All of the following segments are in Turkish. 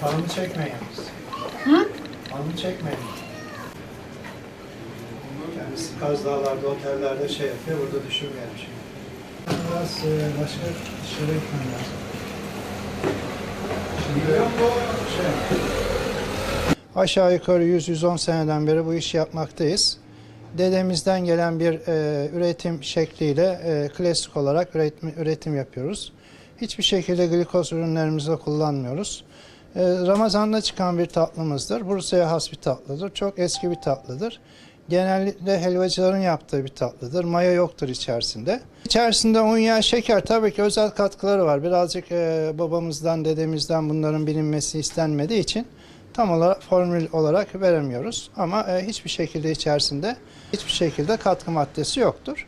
Hanımı çekmeyin. Hı? Hanımı çekmeyin. Kendisi Kaz Dağlar'da, otellerde şey yapıyor, burada düşünmeyelim şimdi. Biraz e, başka dışarı gitmem lazım. Aşağı yukarı 100-110 seneden beri bu işi yapmaktayız. Dedemizden gelen bir e, üretim şekliyle e, klasik olarak üretim, üretim yapıyoruz. Hiçbir şekilde glikoz ürünlerimizde kullanmıyoruz. E, Ramazan'da çıkan bir tatlımızdır. Bursa'ya has bir tatlıdır. Çok eski bir tatlıdır. Genellikle helvacıların yaptığı bir tatlıdır. Maya yoktur içerisinde. İçerisinde un, yağı, şeker tabii ki özel katkıları var. Birazcık e, babamızdan, dedemizden bunların bilinmesi istenmediği için tam olarak formül olarak veremiyoruz. Ama e, hiçbir şekilde içerisinde hiçbir şekilde katkı maddesi yoktur.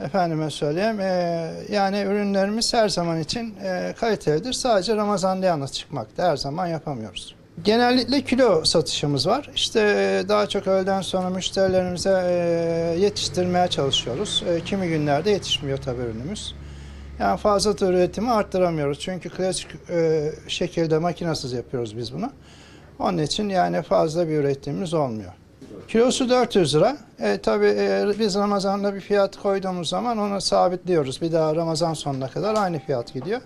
Efendime söyleyeyim, e, yani ürünlerimiz her zaman için e, kalitelidir. Sadece Ramazan'da yalnız çıkmakta. Her zaman yapamıyoruz. Genellikle kilo satışımız var. İşte e, daha çok öğleden sonra müşterilerimize e, yetiştirmeye çalışıyoruz. E, kimi günlerde yetişmiyor tabii ürünümüz. Yani fazla da üretimi arttıramıyoruz. Çünkü klasik şekilde makinasız yapıyoruz biz bunu. Onun için yani fazla bir üretimimiz olmuyor. Kilosu 400 lira. E, tabii e, biz Ramazan'da bir fiyat koyduğumuz zaman onu sabitliyoruz. Bir daha Ramazan sonuna kadar aynı fiyat gidiyor.